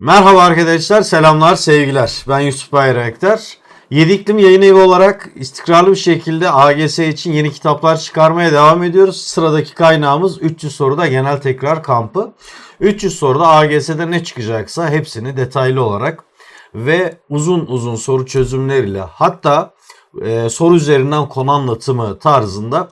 Merhaba arkadaşlar, selamlar, sevgiler. Ben Yusuf Bayraktar. Yedi İklim Yayın Evi olarak istikrarlı bir şekilde AGS için yeni kitaplar çıkarmaya devam ediyoruz. Sıradaki kaynağımız 300 soruda genel tekrar kampı. 300 soruda AGS'de ne çıkacaksa hepsini detaylı olarak ve uzun uzun soru çözümleriyle hatta e, soru üzerinden konu anlatımı tarzında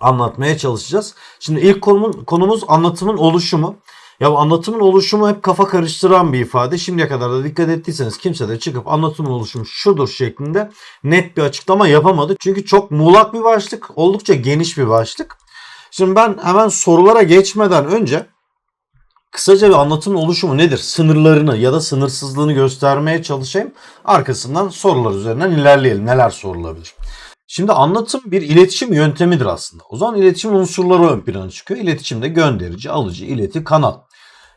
anlatmaya çalışacağız. Şimdi ilk konumun, konumuz anlatımın oluşumu. Ya anlatımın oluşumu hep kafa karıştıran bir ifade. Şimdiye kadar da dikkat ettiyseniz kimse de çıkıp anlatımın oluşumu şudur şeklinde net bir açıklama yapamadı. Çünkü çok muğlak bir başlık, oldukça geniş bir başlık. Şimdi ben hemen sorulara geçmeden önce kısaca bir anlatımın oluşumu nedir? Sınırlarını ya da sınırsızlığını göstermeye çalışayım. Arkasından sorular üzerinden ilerleyelim. Neler sorulabilir? Şimdi anlatım bir iletişim yöntemidir aslında. O zaman iletişim unsurları ön plana çıkıyor. İletişimde gönderici, alıcı, ileti, kanal.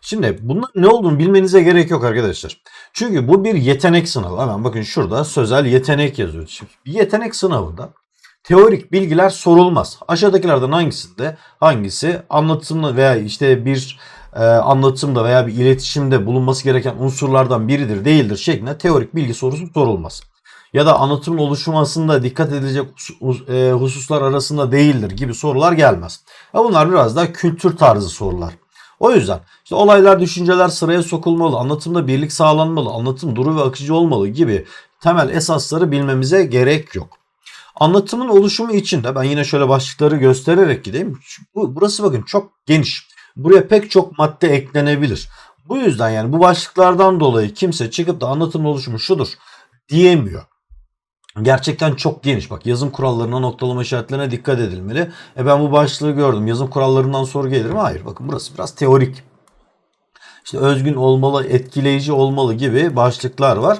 Şimdi bunun ne olduğunu bilmenize gerek yok arkadaşlar. Çünkü bu bir yetenek sınavı. Hemen bakın şurada sözel yetenek yazıyor. Şimdi bir yetenek sınavında teorik bilgiler sorulmaz. Aşağıdakilerden hangisinde hangisi anlatımda veya işte bir e, anlatımda veya bir iletişimde bulunması gereken unsurlardan biridir değildir şeklinde teorik bilgi sorusu sorulmaz ya da anlatımın oluşmasında dikkat edilecek e, hususlar arasında değildir gibi sorular gelmez. Ya bunlar biraz daha kültür tarzı sorular. O yüzden işte olaylar, düşünceler sıraya sokulmalı, anlatımda birlik sağlanmalı, anlatım duru ve akıcı olmalı gibi temel esasları bilmemize gerek yok. Anlatımın oluşumu için de ben yine şöyle başlıkları göstererek gideyim. Bu, burası bakın çok geniş. Buraya pek çok madde eklenebilir. Bu yüzden yani bu başlıklardan dolayı kimse çıkıp da anlatımın oluşumu şudur diyemiyor. Gerçekten çok geniş. Bak yazım kurallarına, noktalama işaretlerine dikkat edilmeli. E ben bu başlığı gördüm. Yazım kurallarından soru gelir mi? Hayır. Bakın burası biraz teorik. İşte özgün olmalı, etkileyici olmalı gibi başlıklar var.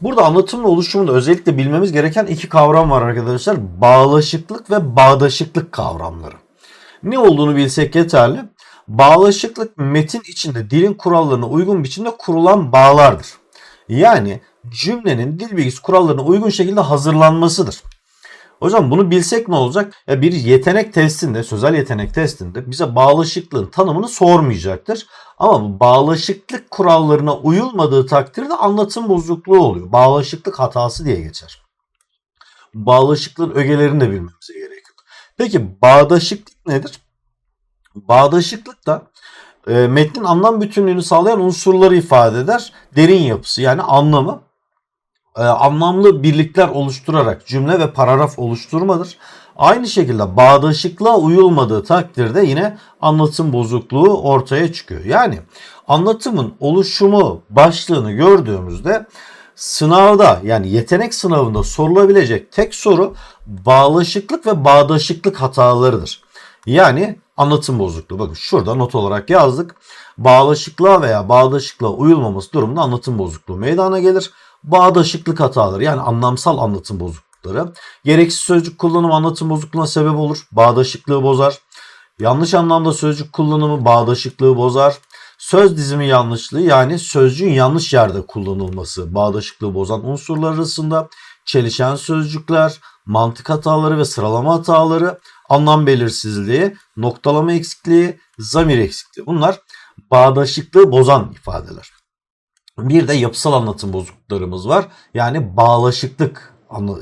Burada anlatımın oluşumunda özellikle bilmemiz gereken iki kavram var arkadaşlar. Bağlaşıklık ve bağdaşıklık kavramları. Ne olduğunu bilsek yeterli. Bağlaşıklık metin içinde dilin kurallarına uygun biçimde kurulan bağlardır. Yani cümlenin dil bilgisi kurallarına uygun şekilde hazırlanmasıdır. Hocam bunu bilsek ne olacak? Ya bir yetenek testinde, sözel yetenek testinde bize bağlaşıklığın tanımını sormayacaktır. Ama bu bağlaşıklık kurallarına uyulmadığı takdirde anlatım bozukluğu oluyor. Bağlaşıklık hatası diye geçer. Bağlaşıklığın ögelerini de bilmemize gerek yok. Peki bağdaşıklık nedir? Bağdaşıklık da e, metnin anlam bütünlüğünü sağlayan unsurları ifade eder. Derin yapısı yani anlamı e, anlamlı birlikler oluşturarak cümle ve paragraf oluşturmadır. Aynı şekilde bağdaşıklığa uyulmadığı takdirde yine anlatım bozukluğu ortaya çıkıyor. Yani anlatımın oluşumu başlığını gördüğümüzde sınavda yani yetenek sınavında sorulabilecek tek soru bağlaşıklık ve bağdaşıklık hatalarıdır. Yani anlatım bozukluğu. Bakın şurada not olarak yazdık. Bağlaşıklığa veya bağdaşıklığa uyulmaması durumunda anlatım bozukluğu meydana gelir bağdaşıklık hataları yani anlamsal anlatım bozuklukları. Gereksiz sözcük kullanımı anlatım bozukluğuna sebep olur. Bağdaşıklığı bozar. Yanlış anlamda sözcük kullanımı bağdaşıklığı bozar. Söz dizimi yanlışlığı yani sözcüğün yanlış yerde kullanılması bağdaşıklığı bozan unsurlar arasında çelişen sözcükler, mantık hataları ve sıralama hataları, anlam belirsizliği, noktalama eksikliği, zamir eksikliği. Bunlar bağdaşıklığı bozan ifadeler. Bir de yapısal anlatım bozukluklarımız var. Yani bağlaşıklık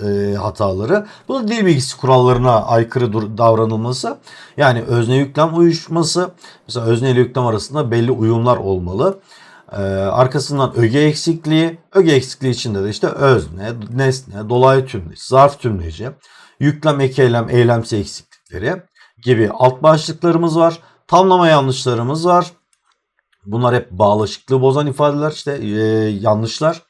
e, hataları. Bu da dil bilgisi kurallarına aykırı davranılması. Yani özne yüklem uyuşması. Mesela özne ile yüklem arasında belli uyumlar olmalı. Ee, arkasından öge eksikliği. Öge eksikliği içinde de işte özne, nesne, dolaylı tümleç, zarf tümleci, yüklem, ek eylem, eylemsi eksiklikleri gibi alt başlıklarımız var. Tamlama yanlışlarımız var. Bunlar hep bağlaşıklığı bozan ifadeler işte e, yanlışlar.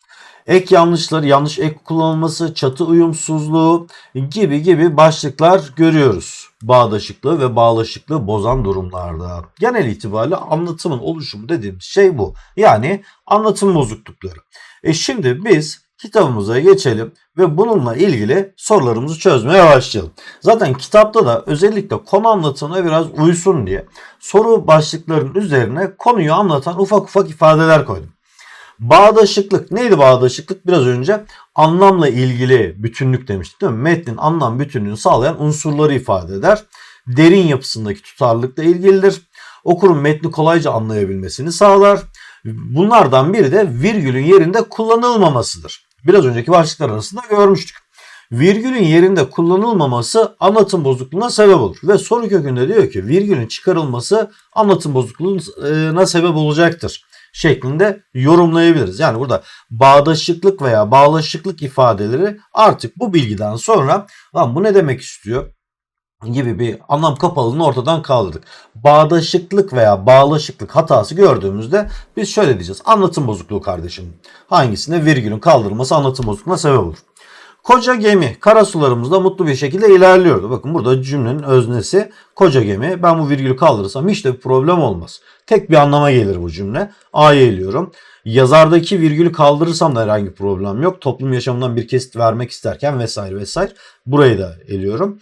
Ek yanlışları, yanlış ek kullanılması, çatı uyumsuzluğu gibi gibi başlıklar görüyoruz. Bağdaşıklığı ve bağlaşıklığı bozan durumlarda. Genel itibariyle anlatımın oluşumu dediğimiz şey bu. Yani anlatım bozuklukları. E şimdi biz kitabımıza geçelim ve bununla ilgili sorularımızı çözmeye başlayalım. Zaten kitapta da özellikle konu anlatımına biraz uysun diye soru başlıklarının üzerine konuyu anlatan ufak ufak ifadeler koydum. Bağdaşıklık neydi bağdaşıklık? Biraz önce anlamla ilgili bütünlük demiştik değil mi? Metnin anlam bütünlüğünü sağlayan unsurları ifade eder. Derin yapısındaki tutarlılıkla ilgilidir. Okurun metni kolayca anlayabilmesini sağlar. Bunlardan biri de virgülün yerinde kullanılmamasıdır. Biraz önceki başlıklar arasında görmüştük. Virgülün yerinde kullanılmaması anlatım bozukluğuna sebep olur. Ve soru kökünde diyor ki virgülün çıkarılması anlatım bozukluğuna sebep olacaktır şeklinde yorumlayabiliriz. Yani burada bağdaşıklık veya bağlaşıklık ifadeleri artık bu bilgiden sonra lan bu ne demek istiyor? Gibi bir anlam kapalılığını ortadan kaldırdık. Bağdaşıklık veya bağlaşıklık hatası gördüğümüzde biz şöyle diyeceğiz. Anlatım bozukluğu kardeşim. Hangisine virgülün kaldırılması anlatım bozukluğuna sebep olur. Koca gemi karasularımızda mutlu bir şekilde ilerliyordu. Bakın burada cümlenin öznesi koca gemi. Ben bu virgülü kaldırırsam hiç de bir problem olmaz. Tek bir anlama gelir bu cümle. A'yı eliyorum. Yazardaki virgülü kaldırırsam da herhangi bir problem yok. Toplum yaşamından bir kesit vermek isterken vesaire vesaire. Burayı da eliyorum.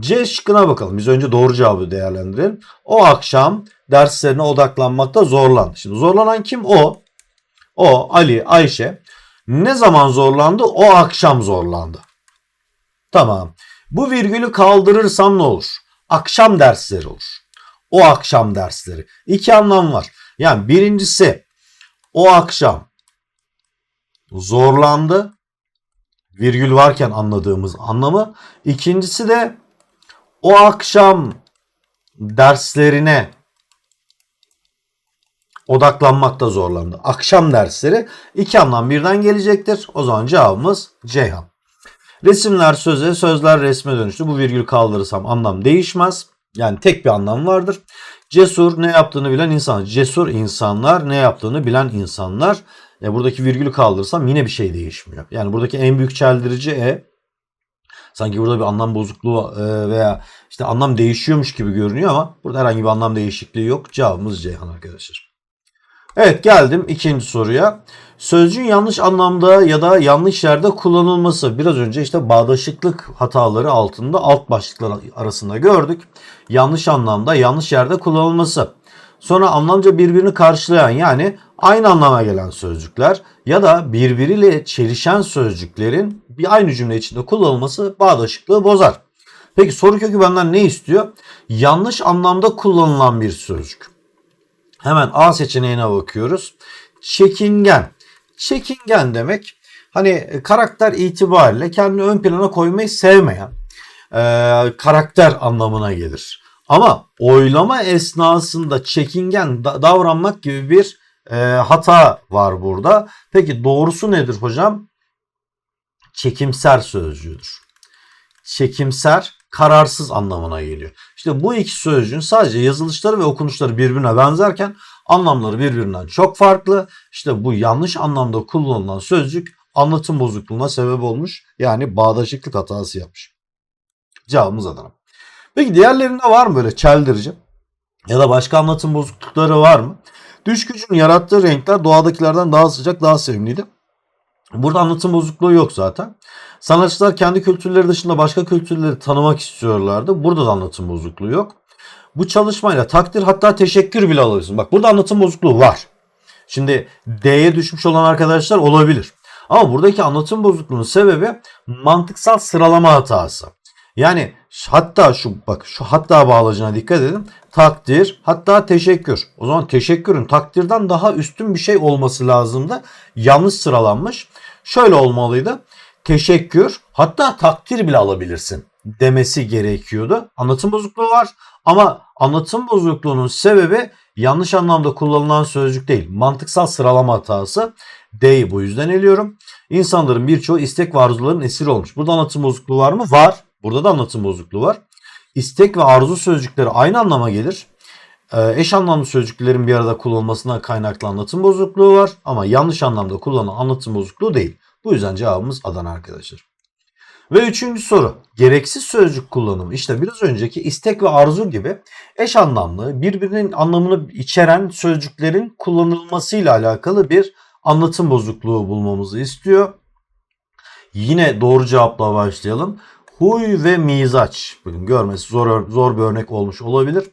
C şıkkına bakalım. Biz önce doğru cevabı değerlendirelim. O akşam derslerine odaklanmakta zorlandı. Şimdi zorlanan kim? O. O, Ali, Ayşe. Ne zaman zorlandı? O akşam zorlandı. Tamam. Bu virgülü kaldırırsam ne olur? Akşam dersleri olur. O akşam dersleri. İki anlam var. Yani birincisi o akşam zorlandı. Virgül varken anladığımız anlamı. İkincisi de o akşam derslerine odaklanmakta zorlandı. Akşam dersleri iki anlam birden gelecektir. O zaman cevabımız Ceyhan. Resimler söze, sözler resme dönüştü. Bu virgül kaldırırsam anlam değişmez. Yani tek bir anlam vardır. Cesur ne yaptığını bilen insan. Cesur insanlar ne yaptığını bilen insanlar. E buradaki virgülü kaldırırsam yine bir şey değişmiyor. Yani buradaki en büyük çeldirici e sanki burada bir anlam bozukluğu e, veya işte anlam değişiyormuş gibi görünüyor ama burada herhangi bir anlam değişikliği yok. Cevabımız Ceyhan arkadaşlar. Evet geldim ikinci soruya. Sözcüğün yanlış anlamda ya da yanlış yerde kullanılması. Biraz önce işte bağdaşıklık hataları altında alt başlıklar arasında gördük. Yanlış anlamda yanlış yerde kullanılması. Sonra anlamca birbirini karşılayan yani aynı anlama gelen sözcükler ya da birbiriyle çelişen sözcüklerin bir aynı cümle içinde kullanılması bağdaşıklığı bozar. Peki soru kökü benden ne istiyor? Yanlış anlamda kullanılan bir sözcük. Hemen A seçeneğine bakıyoruz. Çekingen. Çekingen demek hani karakter itibariyle kendini ön plana koymayı sevmeyen e, karakter anlamına gelir. Ama oylama esnasında çekingen da- davranmak gibi bir e, hata var burada. Peki doğrusu nedir hocam? Çekimser sözcüğüdür. Çekimser, kararsız anlamına geliyor. İşte bu iki sözcüğün sadece yazılışları ve okunuşları birbirine benzerken anlamları birbirinden çok farklı. İşte bu yanlış anlamda kullanılan sözcük anlatım bozukluğuna sebep olmuş. Yani bağdaşıklık hatası yapmış. Cevabımız Adana. Peki diğerlerinde var mı böyle çeldirici? Ya da başka anlatım bozuklukları var mı? Düş gücün yarattığı renkler doğadakilerden daha sıcak, daha sevimliydi. Burada anlatım bozukluğu yok zaten. Sanatçılar kendi kültürleri dışında başka kültürleri tanımak istiyorlardı. Burada da anlatım bozukluğu yok. Bu çalışmayla takdir hatta teşekkür bile alıyorsun. Bak burada anlatım bozukluğu var. Şimdi D'ye düşmüş olan arkadaşlar olabilir. Ama buradaki anlatım bozukluğunun sebebi mantıksal sıralama hatası. Yani hatta şu bak şu hatta bağlacına dikkat edin. Takdir hatta teşekkür. O zaman teşekkürün takdirden daha üstün bir şey olması lazımdı. Yanlış sıralanmış. Şöyle olmalıydı. Teşekkür hatta takdir bile alabilirsin demesi gerekiyordu. Anlatım bozukluğu var ama anlatım bozukluğunun sebebi yanlış anlamda kullanılan sözcük değil. Mantıksal sıralama hatası. D'yi bu yüzden eliyorum. İnsanların birçoğu istek ve esiri olmuş. Burada anlatım bozukluğu var mı? Var. Burada da anlatım bozukluğu var. İstek ve arzu sözcükleri aynı anlama gelir. Ee, eş anlamlı sözcüklerin bir arada kullanılmasına kaynaklı anlatım bozukluğu var. Ama yanlış anlamda kullanılan anlatım bozukluğu değil. Bu yüzden cevabımız Adana arkadaşlar. Ve üçüncü soru. Gereksiz sözcük kullanımı. İşte biraz önceki istek ve arzu gibi eş anlamlı, birbirinin anlamını içeren sözcüklerin kullanılmasıyla alakalı bir anlatım bozukluğu bulmamızı istiyor. Yine doğru cevapla başlayalım. Huy ve mizaç. Bugün görmesi zor, zor bir örnek olmuş olabilir.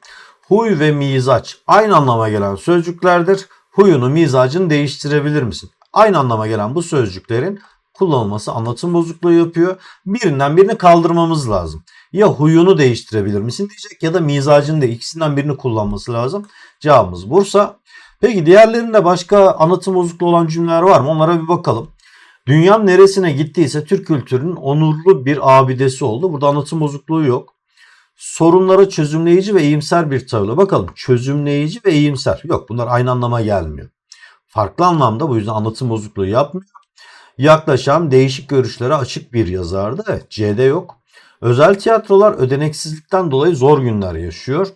Huy ve mizaç aynı anlama gelen sözcüklerdir. Huyunu, mizacını değiştirebilir misin? Aynı anlama gelen bu sözcüklerin kullanılması anlatım bozukluğu yapıyor. Birinden birini kaldırmamız lazım. Ya huyunu değiştirebilir misin diyecek ya da mizacını da ikisinden birini kullanması lazım. Cevabımız Bursa. Peki diğerlerinde başka anlatım bozukluğu olan cümleler var mı? Onlara bir bakalım. Dünyanın neresine gittiyse Türk kültürünün onurlu bir abidesi oldu. Burada anlatım bozukluğu yok. Sorunlara çözümleyici ve iyimser bir tavırla. Bakalım çözümleyici ve iyimser. Yok bunlar aynı anlama gelmiyor. Farklı anlamda bu yüzden anlatım bozukluğu yapmıyor. Yaklaşan değişik görüşlere açık bir yazardı. Evet C'de yok. Özel tiyatrolar ödeneksizlikten dolayı zor günler yaşıyor.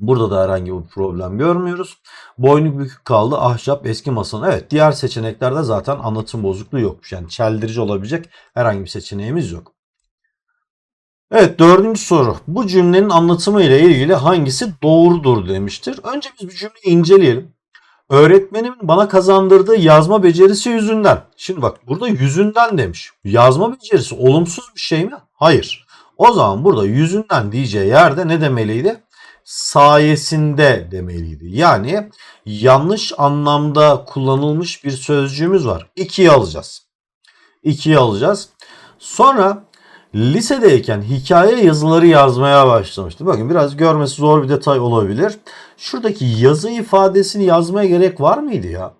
Burada da herhangi bir problem görmüyoruz. Boynu bükük kaldı ahşap eski masanın. Evet diğer seçeneklerde zaten anlatım bozukluğu yokmuş. Yani çeldirici olabilecek herhangi bir seçeneğimiz yok. Evet dördüncü soru. Bu cümlenin anlatımı ile ilgili hangisi doğrudur demiştir. Önce biz bu cümleyi inceleyelim. Öğretmenimin bana kazandırdığı yazma becerisi yüzünden. Şimdi bak burada yüzünden demiş. Yazma becerisi olumsuz bir şey mi? Hayır. O zaman burada yüzünden diyeceği yerde ne demeliydi? Sayesinde demeliydi. Yani yanlış anlamda kullanılmış bir sözcüğümüz var. 2'yi alacağız. 2'yi alacağız. Sonra lisedeyken hikaye yazıları yazmaya başlamıştı. Bakın biraz görmesi zor bir detay olabilir. Şuradaki yazı ifadesini yazmaya gerek var mıydı ya?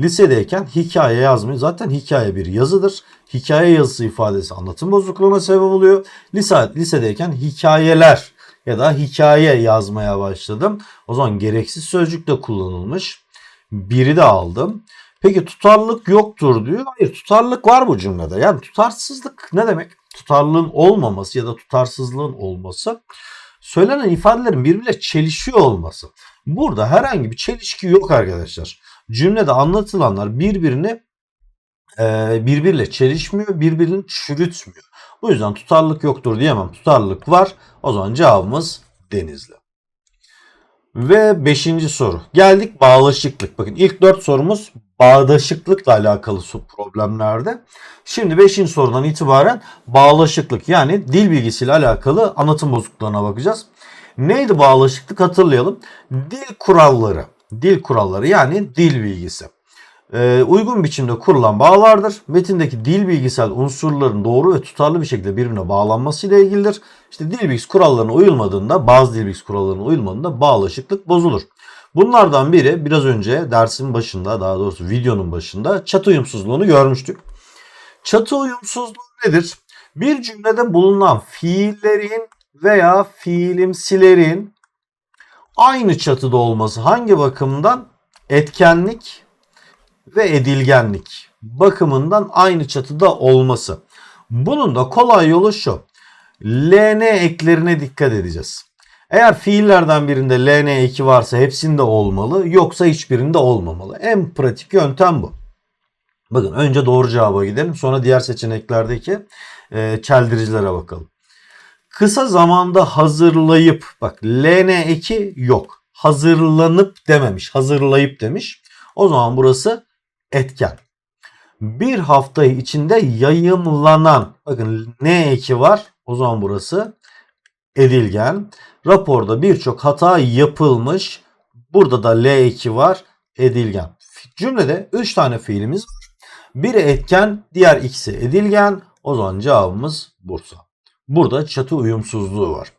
Lisedeyken hikaye yazmayı zaten hikaye bir yazıdır. Hikaye yazısı ifadesi anlatım bozukluğuna sebep oluyor. Lise, lisedeyken hikayeler ya da hikaye yazmaya başladım. O zaman gereksiz sözcük de kullanılmış. Biri de aldım. Peki tutarlılık yoktur diyor. Hayır tutarlılık var bu cümlede. Yani tutarsızlık ne demek? Tutarlılığın olmaması ya da tutarsızlığın olması söylenen ifadelerin birbiriyle çelişiyor olması. Burada herhangi bir çelişki yok arkadaşlar. Cümlede anlatılanlar birbirini e, birbiriyle çelişmiyor, birbirini çürütmüyor. Bu yüzden tutarlılık yoktur diyemem. Tutarlılık var. O zaman cevabımız Denizli. Ve beşinci soru. Geldik bağlaşıklık. Bakın ilk dört sorumuz bağdaşıklıkla alakalı problemlerde. Şimdi beşinci sorudan itibaren bağlaşıklık yani dil bilgisiyle alakalı anlatım bozukluğuna bakacağız. Neydi bağlaşıklık hatırlayalım. Dil kuralları. Dil kuralları yani dil bilgisi. Ee, uygun biçimde kurulan bağlardır. Metindeki dil bilgisel unsurların doğru ve tutarlı bir şekilde birbirine bağlanması ile ilgilidir. İşte dil bilgisi kurallarına uyulmadığında, bazı dil bilgisi kurallarına uyulmadığında bağlaşıklık bozulur. Bunlardan biri biraz önce dersin başında, daha doğrusu videonun başında çatı uyumsuzluğunu görmüştük. Çatı uyumsuzluğu nedir? Bir cümlede bulunan fiillerin veya fiilimsilerin aynı çatıda olması hangi bakımdan? Etkenlik ve edilgenlik bakımından aynı çatıda olması. Bunun da kolay yolu şu. LN eklerine dikkat edeceğiz. Eğer fiillerden birinde LN eki varsa hepsinde olmalı yoksa hiçbirinde olmamalı. En pratik yöntem bu. Bakın önce doğru cevaba gidelim sonra diğer seçeneklerdeki e, çeldiricilere bakalım. Kısa zamanda hazırlayıp bak LN eki yok. Hazırlanıp dememiş hazırlayıp demiş. O zaman burası etken. Bir hafta içinde yayımlanan bakın ne eki var o zaman burası edilgen. Raporda birçok hata yapılmış. Burada da L eki var edilgen. Cümlede 3 tane fiilimiz var. Biri etken, diğer ikisi edilgen. O zaman cevabımız Bursa. Burada çatı uyumsuzluğu var.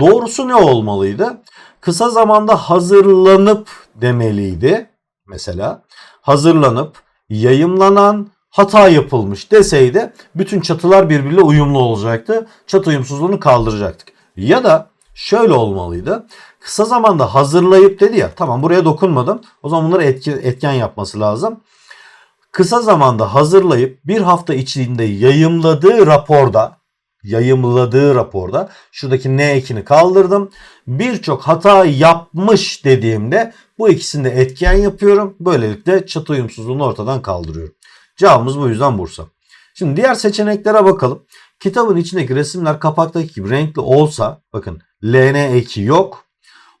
Doğrusu ne olmalıydı? Kısa zamanda hazırlanıp demeliydi. Mesela hazırlanıp yayımlanan hata yapılmış deseydi bütün çatılar birbiriyle uyumlu olacaktı. Çatı uyumsuzluğunu kaldıracaktık. Ya da şöyle olmalıydı. Kısa zamanda hazırlayıp dedi ya tamam buraya dokunmadım. O zaman bunları etken, etken yapması lazım. Kısa zamanda hazırlayıp bir hafta içinde yayımladığı raporda yayımladığı raporda şuradaki ne ekini kaldırdım. Birçok hata yapmış dediğimde bu ikisini de etken yapıyorum. Böylelikle çatı uyumsuzluğunu ortadan kaldırıyorum. Cevabımız bu yüzden Bursa. Şimdi diğer seçeneklere bakalım. Kitabın içindeki resimler kapaktaki gibi renkli olsa bakın LN eki yok.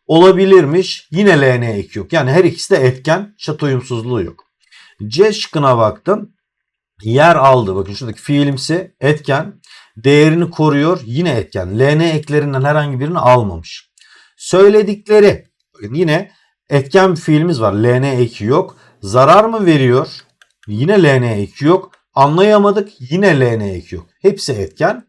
Olabilirmiş yine LN eki yok. Yani her ikisi de etken çatı uyumsuzluğu yok. C şıkkına baktım. Yer aldı. Bakın şuradaki fiilimsi etken. Değerini koruyor. Yine etken. LN eklerinden herhangi birini almamış. Söyledikleri. Yine etken bir fiilimiz var. LN eki yok. Zarar mı veriyor? Yine LN eki yok. Anlayamadık. Yine LN eki yok. Hepsi etken.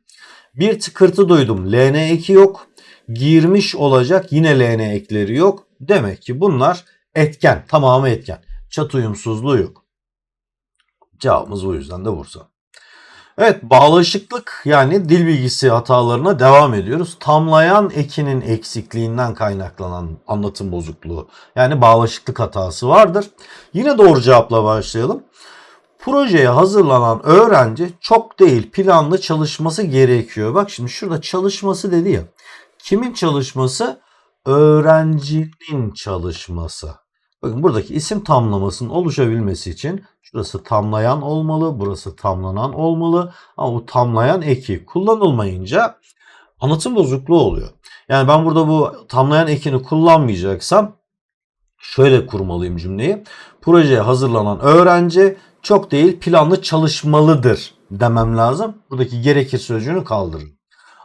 Bir tıkırtı duydum. LN eki yok. Girmiş olacak. Yine LN ekleri yok. Demek ki bunlar Etken. Tamamı etken. Çat uyumsuzluğu yok. Cevabımız bu yüzden de Bursa. Evet bağlaşıklık yani dil bilgisi hatalarına devam ediyoruz. Tamlayan ekinin eksikliğinden kaynaklanan anlatım bozukluğu yani bağlaşıklık hatası vardır. Yine doğru cevapla başlayalım. Projeye hazırlanan öğrenci çok değil planlı çalışması gerekiyor. Bak şimdi şurada çalışması dedi ya. Kimin çalışması? Öğrencinin çalışması. Bakın buradaki isim tamlamasının oluşabilmesi için şurası tamlayan olmalı, burası tamlanan olmalı. Ama bu tamlayan eki kullanılmayınca anlatım bozukluğu oluyor. Yani ben burada bu tamlayan ekini kullanmayacaksam şöyle kurmalıyım cümleyi. Projeye hazırlanan öğrenci çok değil planlı çalışmalıdır demem lazım. Buradaki gerekir sözcüğünü kaldırırım.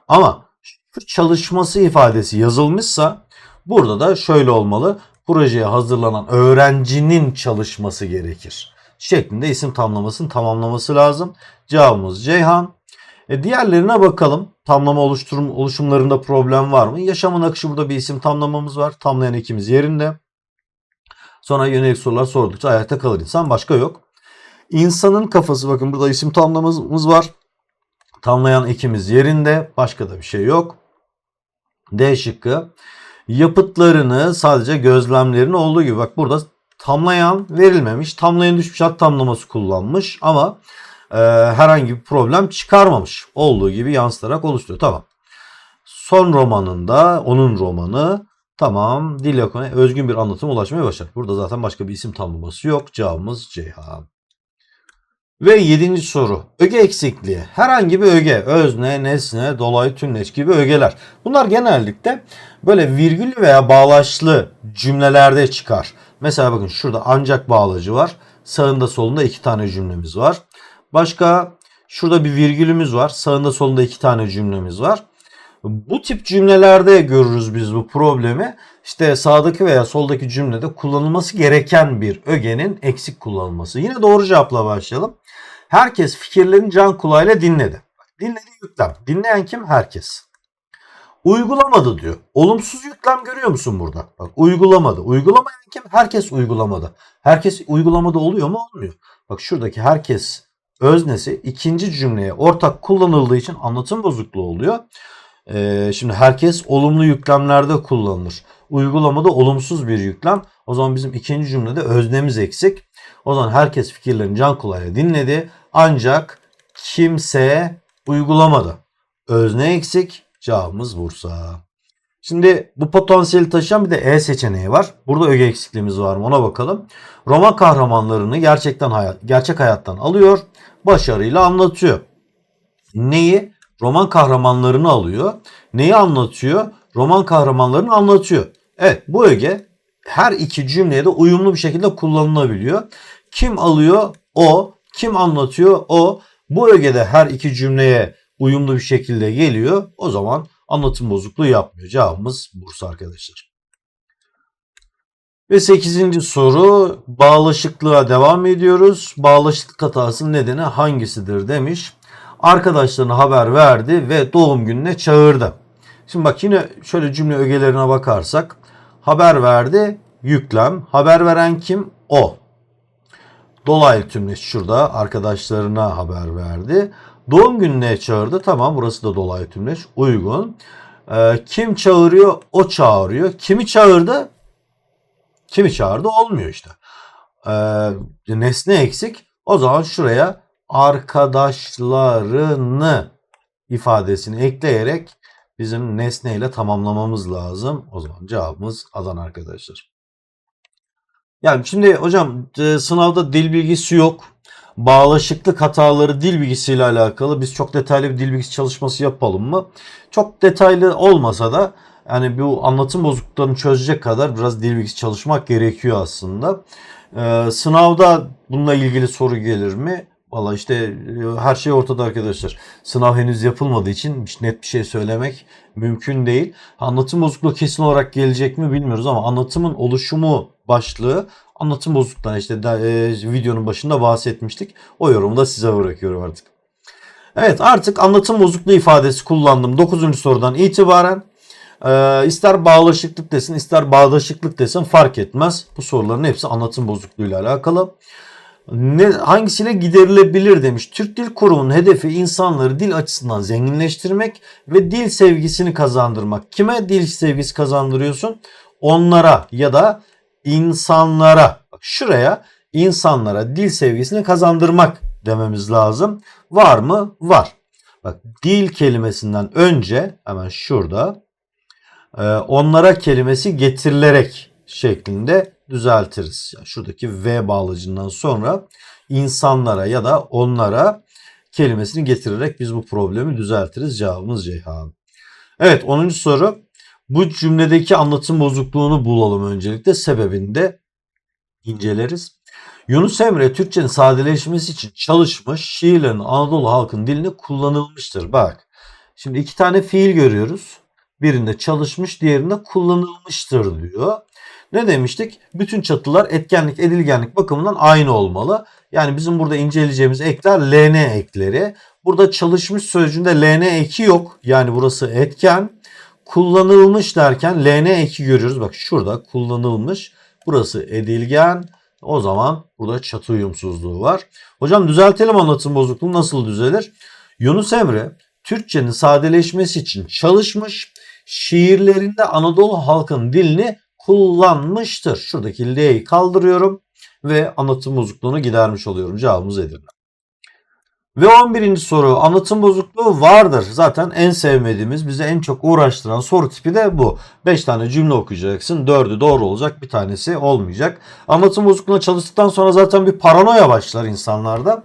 Ama şu çalışması ifadesi yazılmışsa burada da şöyle olmalı. Projeye hazırlanan öğrencinin çalışması gerekir. Şeklinde isim tamlamasını tamamlaması lazım. Cevabımız Ceyhan. E diğerlerine bakalım. Tamlama oluşturum oluşumlarında problem var mı? Yaşamın akışı burada bir isim tamlamamız var. Tamlayan ekimiz yerinde. Sonra yönelik sorular sordukça ayakta kalır insan. Başka yok. İnsanın kafası bakın burada isim tamlamamız var. Tamlayan ekimiz yerinde. Başka da bir şey yok. D şıkkı. Yapıtlarını sadece gözlemlerini olduğu gibi bak burada tamlayan verilmemiş. Tamlayan düşmüş hat tamlaması kullanmış ama e, herhangi bir problem çıkarmamış. Olduğu gibi yansıtarak oluşturuyor. Tamam. Son romanında onun romanı tamam dil yakına özgün bir anlatıma ulaşmaya başlar. Burada zaten başka bir isim tamlaması yok. Cevabımız Ceyhan. Ve yedinci soru. Öge eksikliği. Herhangi bir öge, özne, nesne, dolayı tümleç gibi ögeler. Bunlar genellikle böyle virgüllü veya bağlaçlı cümlelerde çıkar. Mesela bakın şurada ancak bağlacı var. Sağında solunda iki tane cümlemiz var. Başka şurada bir virgülümüz var. Sağında solunda iki tane cümlemiz var. Bu tip cümlelerde görürüz biz bu problemi. İşte sağdaki veya soldaki cümlede kullanılması gereken bir ögenin eksik kullanılması. Yine doğru cevapla başlayalım. Herkes fikirlerini can kulağıyla dinledi. Dinledi yüklem. Dinleyen kim? Herkes. Uygulamadı diyor. Olumsuz yüklem görüyor musun burada? Bak uygulamadı. Uygulamayan kim? Herkes uygulamadı. Herkes uygulamada oluyor mu? Olmuyor. Bak şuradaki herkes öznesi ikinci cümleye ortak kullanıldığı için anlatım bozukluğu oluyor. Ee, şimdi herkes olumlu yüklemlerde kullanılır. Uygulamada olumsuz bir yüklem. O zaman bizim ikinci cümlede öznemiz eksik. O zaman herkes fikirlerini can kulağıyla dinledi. Ancak kimse uygulamadı. Özne eksik. Cevabımız Bursa. Şimdi bu potansiyeli taşıyan bir de E seçeneği var. Burada öge eksikliğimiz var mı ona bakalım. Roman kahramanlarını gerçekten hayat, gerçek hayattan alıyor. Başarıyla anlatıyor. Neyi? Roman kahramanlarını alıyor. Neyi anlatıyor? Roman kahramanlarını anlatıyor. Evet bu öge her iki cümleye de uyumlu bir şekilde kullanılabiliyor. Kim alıyor? O. Kim anlatıyor? O. Bu ögede her iki cümleye uyumlu bir şekilde geliyor. O zaman anlatım bozukluğu yapmıyor. Cevabımız Bursa arkadaşlar. Ve 8. soru bağlaşıklığa devam ediyoruz. Bağlaşıklık hatasının nedeni hangisidir demiş. Arkadaşlarına haber verdi ve doğum gününe çağırdı. Şimdi bak yine şöyle cümle ögelerine bakarsak haber verdi yüklem. Haber veren kim? O. Dolaylı tümleç şurada arkadaşlarına haber verdi. Doğum gününe çağırdı. Tamam burası da dolaylı tümleç. Uygun. Ee, kim çağırıyor? O çağırıyor. Kimi çağırdı? Kimi çağırdı? Olmuyor işte. Ee, nesne eksik. O zaman şuraya arkadaşlarını ifadesini ekleyerek bizim nesneyle tamamlamamız lazım. O zaman cevabımız Adana arkadaşlar. Yani şimdi hocam e, sınavda dil bilgisi yok. Bağlaşıklık hataları dil bilgisiyle alakalı biz çok detaylı bir dil bilgisi çalışması yapalım mı? Çok detaylı olmasa da yani bu anlatım bozukluklarını çözecek kadar biraz dil bilgisi çalışmak gerekiyor aslında. Ee, sınavda bununla ilgili soru gelir mi? Valla işte e, her şey ortada arkadaşlar. Sınav henüz yapılmadığı için net bir şey söylemek mümkün değil. Anlatım bozukluğu kesin olarak gelecek mi bilmiyoruz ama anlatımın oluşumu başlığı anlatım bozuklukları işte de, e, videonun başında bahsetmiştik. O yorumu da size bırakıyorum artık. Evet artık anlatım bozukluğu ifadesi kullandım 9. sorudan itibaren. Ee, ister bağlaşıklık desin ister bağdaşıklık desin fark etmez. Bu soruların hepsi anlatım bozukluğuyla alakalı. Ne, hangisiyle giderilebilir demiş. Türk Dil Kurumu'nun hedefi insanları dil açısından zenginleştirmek ve dil sevgisini kazandırmak. Kime dil sevgisi kazandırıyorsun? Onlara ya da insanlara. Bak şuraya insanlara dil sevgisini kazandırmak dememiz lazım. Var mı? Var. Bak dil kelimesinden önce hemen şurada e, onlara kelimesi getirilerek şeklinde düzeltiriz. Yani şuradaki V bağlacından sonra insanlara ya da onlara kelimesini getirerek biz bu problemi düzeltiriz. Cevabımız Ceyhan. Evet 10. soru. Bu cümledeki anlatım bozukluğunu bulalım öncelikle. Sebebini de inceleriz. Yunus Emre Türkçenin sadeleşmesi için çalışmış, şiirlerin Anadolu halkın dilini kullanılmıştır. Bak şimdi iki tane fiil görüyoruz. Birinde çalışmış, diğerinde kullanılmıştır diyor. Ne demiştik? Bütün çatılar etkenlik, edilgenlik bakımından aynı olmalı. Yani bizim burada inceleyeceğimiz ekler LN ekleri. Burada çalışmış sözcüğünde LN eki yok. Yani burası etken. Kullanılmış derken LN eki görüyoruz. Bak şurada kullanılmış. Burası edilgen. O zaman burada çatı uyumsuzluğu var. Hocam düzeltelim anlatım bozukluğu nasıl düzelir? Yunus Emre Türkçenin sadeleşmesi için çalışmış, şiirlerinde Anadolu halkın dilini kullanmıştır. Şuradaki L'yi kaldırıyorum ve anlatım bozukluğunu gidermiş oluyorum. Cevabımız Edirne. Ve 11. soru anlatım bozukluğu vardır. Zaten en sevmediğimiz, bize en çok uğraştıran soru tipi de bu. 5 tane cümle okuyacaksın. 4'ü doğru olacak, bir tanesi olmayacak. Anlatım bozukluğuna çalıştıktan sonra zaten bir paranoya başlar insanlarda.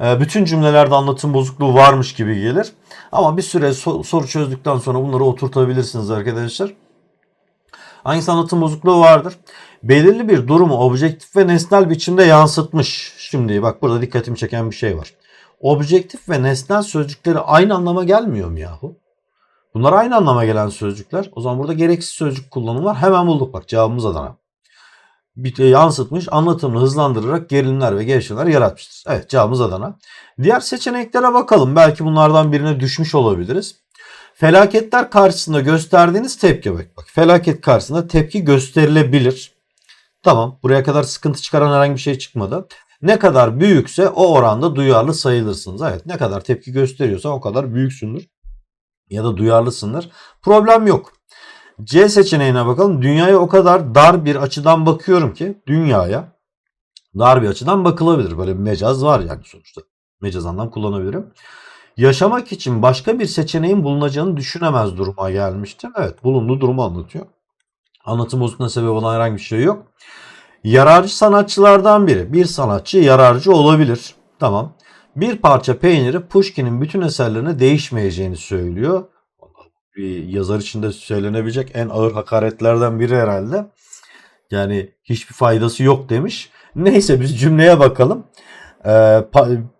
Ee, Bütün cümlelerde anlatım bozukluğu varmış gibi gelir. Ama bir süre so- soru çözdükten sonra bunları oturtabilirsiniz arkadaşlar. Hangisi anlatım bozukluğu vardır? Belirli bir durumu objektif ve nesnel biçimde yansıtmış. Şimdi bak burada dikkatimi çeken bir şey var. Objektif ve nesnel sözcükleri aynı anlama gelmiyor mu yahu? Bunlar aynı anlama gelen sözcükler. O zaman burada gereksiz sözcük kullanımı var. Hemen bulduk bak cevabımız Adana. Bir, yansıtmış, anlatımını hızlandırarak gerilimler ve gevşemeler yaratmıştır. Evet cevabımız Adana. Diğer seçeneklere bakalım. Belki bunlardan birine düşmüş olabiliriz. Felaketler karşısında gösterdiğiniz tepki bak. bak. Felaket karşısında tepki gösterilebilir. Tamam buraya kadar sıkıntı çıkaran herhangi bir şey çıkmadı. Ne kadar büyükse o oranda duyarlı sayılırsınız. Evet ne kadar tepki gösteriyorsan o kadar büyüksündür. Ya da duyarlısındır. Problem yok. C seçeneğine bakalım. Dünyaya o kadar dar bir açıdan bakıyorum ki dünyaya dar bir açıdan bakılabilir. Böyle bir mecaz var yani sonuçta. Mecaz anlam kullanabilirim. Yaşamak için başka bir seçeneğin bulunacağını düşünemez duruma gelmiştim. Evet bulunduğu durumu anlatıyor. Anlatım bozukluğuna sebep olan herhangi bir şey yok. Yararcı sanatçılardan biri. Bir sanatçı yararcı olabilir. Tamam. Bir parça peyniri Pushkin'in bütün eserlerine değişmeyeceğini söylüyor. Bir yazar için de söylenebilecek en ağır hakaretlerden biri herhalde. Yani hiçbir faydası yok demiş. Neyse biz cümleye bakalım. Ee,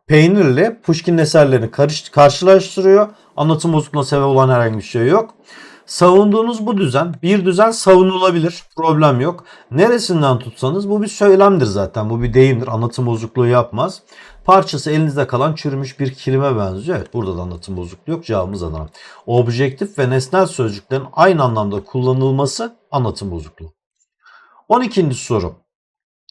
peynirle Pushkin'in eserlerini karış- karşılaştırıyor. Anlatım bozukluğuna sebep olan herhangi bir şey yok. Savunduğunuz bu düzen bir düzen savunulabilir. Problem yok. Neresinden tutsanız bu bir söylemdir zaten. Bu bir deyimdir. Anlatım bozukluğu yapmaz. Parçası elinizde kalan çürümüş bir kilime benziyor. Evet burada da anlatım bozukluğu yok. Cevabımız Adana. Objektif ve nesnel sözcüklerin aynı anlamda kullanılması anlatım bozukluğu. 12. soru.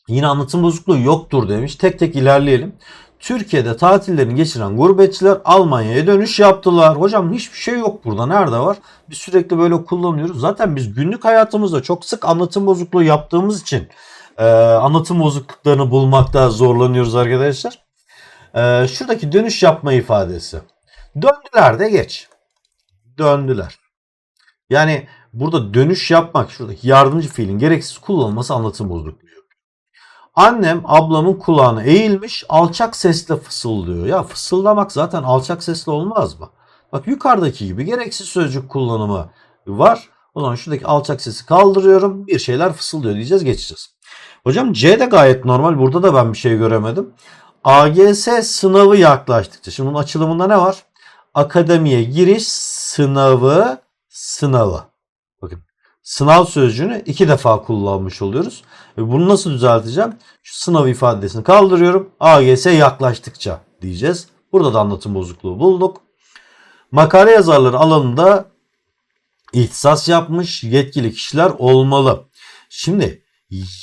Yine anlatım bozukluğu yoktur demiş. Tek tek ilerleyelim. Türkiye'de tatillerini geçiren gurbetçiler Almanya'ya dönüş yaptılar. Hocam hiçbir şey yok burada. Nerede var? Biz sürekli böyle kullanıyoruz. Zaten biz günlük hayatımızda çok sık anlatım bozukluğu yaptığımız için e, anlatım bozukluklarını bulmakta zorlanıyoruz arkadaşlar. E, şuradaki dönüş yapma ifadesi. Döndüler de geç. Döndüler. Yani burada dönüş yapmak şuradaki yardımcı fiilin gereksiz kullanılması anlatım bozukluğu. Annem ablamın kulağına eğilmiş alçak sesle fısıldıyor. Ya fısıldamak zaten alçak sesle olmaz mı? Bak yukarıdaki gibi gereksiz sözcük kullanımı var. O zaman şuradaki alçak sesi kaldırıyorum. Bir şeyler fısıldıyor diyeceğiz geçeceğiz. Hocam C de gayet normal. Burada da ben bir şey göremedim. AGS sınavı yaklaştıkça. Şimdi bunun açılımında ne var? Akademiye giriş sınavı sınavı. Bakın sınav sözcüğünü iki defa kullanmış oluyoruz. Ve bunu nasıl düzelteceğim? Şu sınav ifadesini kaldırıyorum. AGS yaklaştıkça diyeceğiz. Burada da anlatım bozukluğu bulduk. Makale yazarları alanında ihtisas yapmış yetkili kişiler olmalı. Şimdi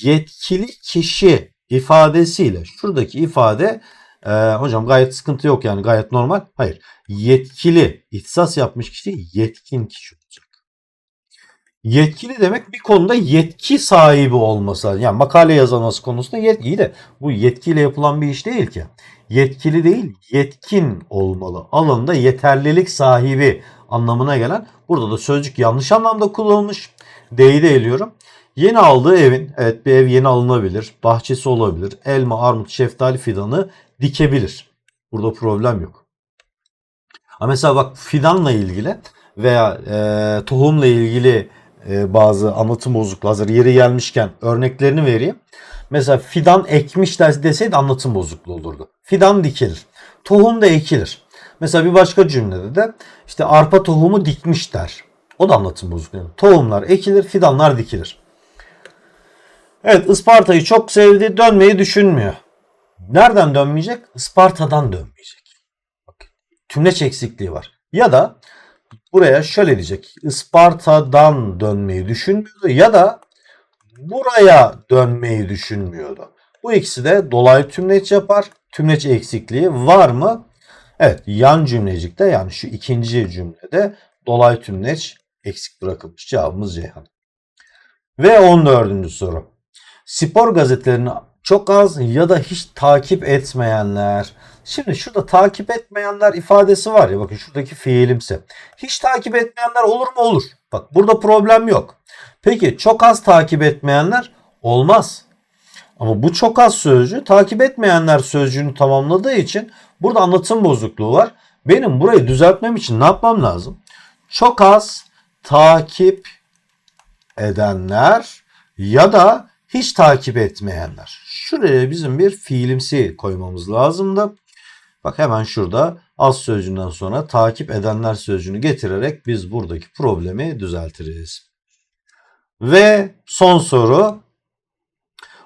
yetkili kişi ifadesiyle şuradaki ifade e, hocam gayet sıkıntı yok yani gayet normal. Hayır. Yetkili ihtisas yapmış kişi yetkin kişi olacak. Yetkili demek bir konuda yetki sahibi olması. Yani makale yazılması konusunda yetki de bu yetkiyle yapılan bir iş değil ki. Yetkili değil, yetkin olmalı. Alanında yeterlilik sahibi anlamına gelen. Burada da sözcük yanlış anlamda kullanılmış. D'yi de eliyorum. Yeni aldığı evin, evet bir ev yeni alınabilir. Bahçesi olabilir. Elma, armut, şeftali fidanı dikebilir. Burada problem yok. Ama mesela bak fidanla ilgili veya e, tohumla ilgili e, bazı anlatım bozukluğu hazır yeri gelmişken örneklerini vereyim. Mesela fidan ekmiş des- deseydi anlatım bozukluğu olurdu. Fidan dikilir. Tohum da ekilir. Mesela bir başka cümlede de işte arpa tohumu dikmiş der. O da anlatım bozukluğu. Tohumlar ekilir, fidanlar dikilir. Evet Isparta'yı çok sevdi, dönmeyi düşünmüyor. Nereden dönmeyecek? Isparta'dan dönmeyecek. Bak, tümleç eksikliği var. Ya da buraya şöyle diyecek. Isparta'dan dönmeyi düşünmüyordu ya da buraya dönmeyi düşünmüyordu. Bu ikisi de dolaylı tümleç yapar. Tümleç eksikliği var mı? Evet yan cümlecikte yani şu ikinci cümlede dolaylı tümleç eksik bırakılmış. Cevabımız Ceyhan. Ve 14. soru. Spor gazetelerini çok az ya da hiç takip etmeyenler. Şimdi şurada takip etmeyenler ifadesi var ya bakın şuradaki fiilimsi. Hiç takip etmeyenler olur mu? Olur. Bak burada problem yok. Peki çok az takip etmeyenler olmaz. Ama bu çok az sözcüğü takip etmeyenler sözcüğünü tamamladığı için burada anlatım bozukluğu var. Benim burayı düzeltmem için ne yapmam lazım? Çok az takip edenler ya da hiç takip etmeyenler. Şuraya bizim bir fiilimsi koymamız lazımdı. Bak hemen şurada az sözcüğünden sonra takip edenler sözcüğünü getirerek biz buradaki problemi düzeltiriz. Ve son soru.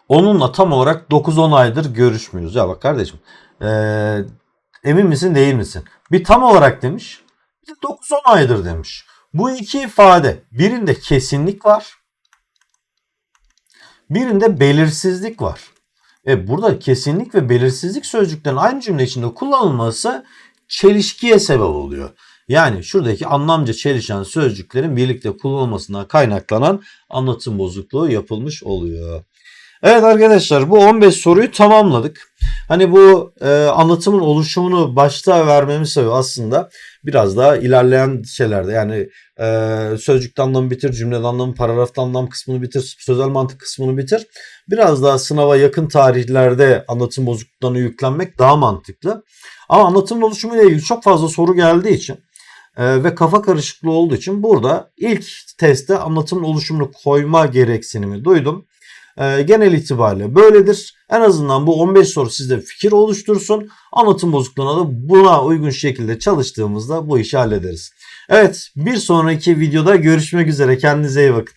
Onunla tam olarak 9-10 aydır görüşmüyoruz. Ya bak kardeşim eee, emin misin değil misin? Bir tam olarak demiş. Bir de 9-10 aydır demiş. Bu iki ifade birinde kesinlik var. Birinde belirsizlik var. E burada kesinlik ve belirsizlik sözcüklerin aynı cümle içinde kullanılması çelişkiye sebep oluyor. Yani şuradaki anlamca çelişen sözcüklerin birlikte kullanılmasından kaynaklanan anlatım bozukluğu yapılmış oluyor. Evet arkadaşlar bu 15 soruyu tamamladık. Hani bu e, anlatımın oluşumunu başta vermemin sebebi aslında biraz daha ilerleyen şeylerde yani e, sözcükte anlamı bitir, cümlede anlamı, paragrafta anlam kısmını bitir, sözel mantık kısmını bitir. Biraz daha sınava yakın tarihlerde anlatım bozukluklarına yüklenmek daha mantıklı. Ama anlatım oluşumu ile ilgili çok fazla soru geldiği için e, ve kafa karışıklığı olduğu için burada ilk testte anlatımın oluşumunu koyma gereksinimi duydum. E, genel itibariyle böyledir. En azından bu 15 soru sizde fikir oluştursun. Anlatım bozukluğuna da buna uygun şekilde çalıştığımızda bu işi hallederiz. Evet bir sonraki videoda görüşmek üzere. Kendinize iyi bakın.